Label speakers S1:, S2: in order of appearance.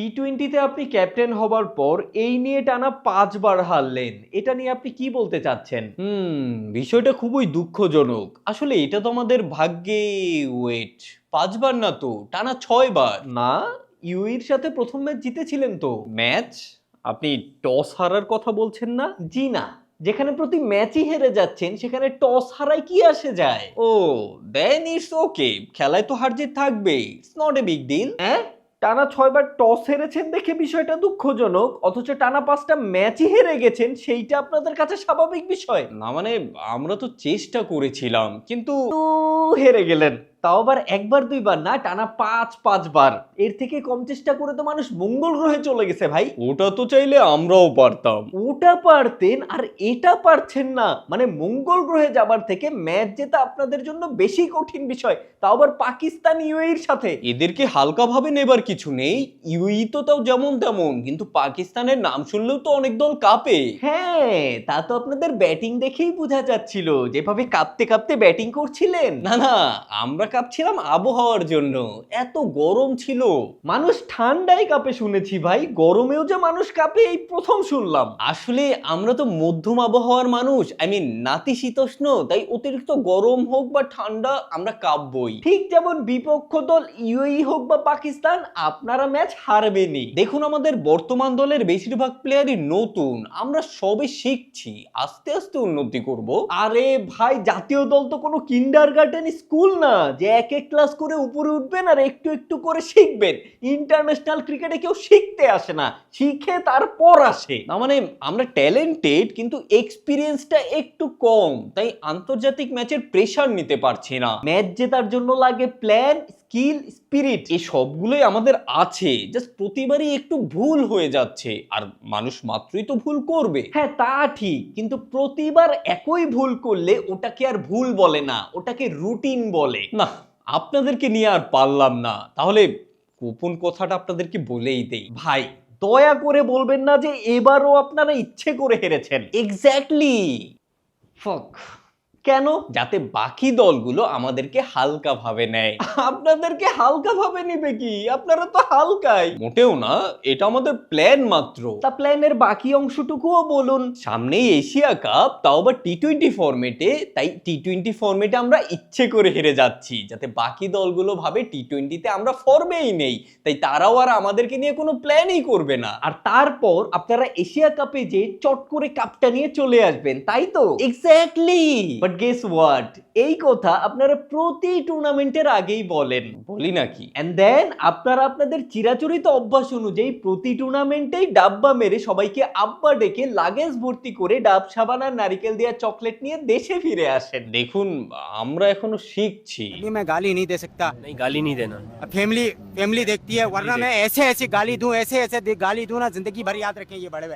S1: টি টোয়েন্টিতে আপনি ক্যাপ্টেন হবার পর এই নিয়ে টানা পাঁচবার হারলেন। এটা নিয়ে আপনি কি বলতে চাচ্ছেন?
S2: হুম বিষয়টা খুবই দুঃখজনক। আসলে এটা তো আমাদের ভাগ্যে ওয়েট পাঁচবার না তো টানা ছয়বার।
S1: না ইউইর সাথে প্রথম ম্যাচ জিতেছিলেন তো।
S2: ম্যাচ আপনি টস হারার কথা বলছেন না?
S1: জি না যেখানে প্রতি ম্যাচই হেরে যাচ্ছেন সেখানে টস হারায় কি আসে যায়?
S2: ও দেন ইটস ওকে খেলায় তো হার জিত থাকবেই। It's not a big deal
S1: হ্যাঁ? টানা ছয়বার টস হেরেছেন দেখে বিষয়টা দুঃখজনক অথচ টানা পাঁচটা ম্যাচই হেরে গেছেন সেইটা আপনাদের কাছে স্বাভাবিক বিষয়?
S2: না মানে আমরা তো চেষ্টা করেছিলাম কিন্তু
S1: হেরে গেলেন। তাও আবার একবার দুইবার না টানা পাঁচ পাঁচবার। এর থেকে কম চেষ্টা করে তো মানুষ মঙ্গল গ্রহে চলে গেছে ভাই।
S2: ওটা তো চাইলে আমরাও পারতাম।
S1: ওটা পারতেন আর এটা পারছেন না। মানে মঙ্গল গ্রহে যাবার থেকে ম্যাচ জেতা আপনাদের জন্য বেশি কঠিন বিষয়। তাও আবার পাকিস্তান ইউএইর সাথে।
S2: এদেরকে হালকাভাবে নেবার কিছু নেই। ইউই তো তাও যেমন তেমন কিন্তু পাকিস্তানের নাম শুনলেও তো অনেক দল কাঁপে।
S1: হ্যাঁ তা তো আপনাদের ব্যাটিং দেখেই বোঝা যাচ্ছিল। যেভাবে কাঁপতে কাঁপতে ব্যাটিং করছিলেন।
S2: না না আমরা কাঁপছিলাম আবহাওয়ার জন্য। এত গরম ছিল।
S1: মানুষ ঠান্ডায় কাঁপে শুনেছি ভাই। গরমেও যে মানুষ কাঁপে, এই প্রথম শুনলাম।
S2: আসলে আমরা তো মধ্যম আবহাওয়ার মানুষ। আই মিন নাতিশীতোষ্ণ তাই অতিরিক্ত গরম হোক বা ঠান্ডা, আমরা কাঁপবই।
S1: ঠিক যেমন বিপক্ষ দল ইউএই হোক বা পাকিস্তান, আপনারা ম্যাচ হারবেনি
S2: দেখুন, আমাদের বর্তমান দলের বেশিরভাগ প্লেয়ারই নতুন। আমরা সবে শিখছি। আস্তে আস্তে উন্নতি করব।
S1: আরে ভাই, জাতীয় দল তো কোনো কিন্ডার গার্ডেন স্কুল না। যে এক এক ক্লাস করে উপরে উঠবেন আর একটু একটু করে শিখবেন। ইন্টারন্যাশনাল ক্রিকেটে কেউ শিখতে আসে না শিখে তারপর আসে।
S2: না মানে আমরা ট্যালেন্টেড কিন্তু এক্সপিরিয়েন্সটা একটু কম তাই আন্তর্জাতিক ম্যাচের প্রেশার নিতে পারছি না।
S1: ম্যাচ জেতার জন্য লাগে প্ল্যান স্কিল স্পিরিট
S2: এই সবগুলোই আমাদের আছে জাস্ট প্রতিবারই একটু ভুল হয়ে যাচ্ছে। আর মানুষ মাত্রই তো ভুল করবে।
S1: হ্যাঁ তা ঠিক কিন্তু প্রতিবার একই ভুল করলে ওটাকে আর ভুল বলে না ওটাকে রুটিন বলে।
S2: না আপনাদেরকে নিয়ে আর পারলাম না। তাহলে গোপন কথাটা আপনাদেরকে বলেই দেই।
S1: ভাই দয়া করে বলবেন না যে এবারও আপনারা ইচ্ছে করে হেরেছেন।
S2: এক্স্যাক্টলি
S1: ফক কেন?
S2: যাতে বাকি দলগুলো আমাদেরকে হালকা ভাবে নেয়।
S1: আপনাদেরকে হালকা ভাবে নিবে কি? আপনারা তো হালকাই।
S2: মোটেও না এটা আমাদের প্ল্যান মাত্র।
S1: তা প্ল্যানের বাকি অংশটুকুও বলুন।
S2: সামনেই এশিয়া কাপ তাও আবার টি টোয়েন্টি ফরম্যাটে তাই টি টোয়েন্টি ফরম্যাটে আমরা ইচ্ছে করে হেরে যাচ্ছি। যাতে বাকি দলগুলো ভাবে টি টোয়েন্টিতে আমরা ফর্মেই নেই। তাই তারাও আর আমাদেরকে নিয়ে কোনো প্ল্যানই করবে না।
S1: আর তারপর আপনারা এশিয়া কাপে যে চট করে কাপটা নিয়ে চলে আসবেন তাই তো?
S2: এক্স্যাক্টলি
S1: বাট গেস হোয়াট এই কথা আপনারা প্রতি টুর্নামেন্টের আগেই বলেন
S2: বলি নাকি
S1: এন্ড দেন আপনারা আপনাদের চিরাচরিত অভ্যাস অনুযায়ী প্রতি টুর্নামেন্টেই ডাব্বা মেরে সবাইকে আব্বা ডেকে লাগেজ ভর্তি করে ডাব সাবান আর নারিকেল দেওয়া চকলেট নিয়ে দেশে ফিরে আসেন
S2: দেখুন আমরা এখনো শিখছি
S3: नहीं मैं गाली नहीं दे सकता
S4: नहीं गाली नहीं देना
S3: अब फैमिली फैमिली देखती है वरना मैं ऐसे ऐसे गाली दूं ऐसे ऐसे दे- गाली दूं ना जिंदगी भर याद रखें ये बड़े भाई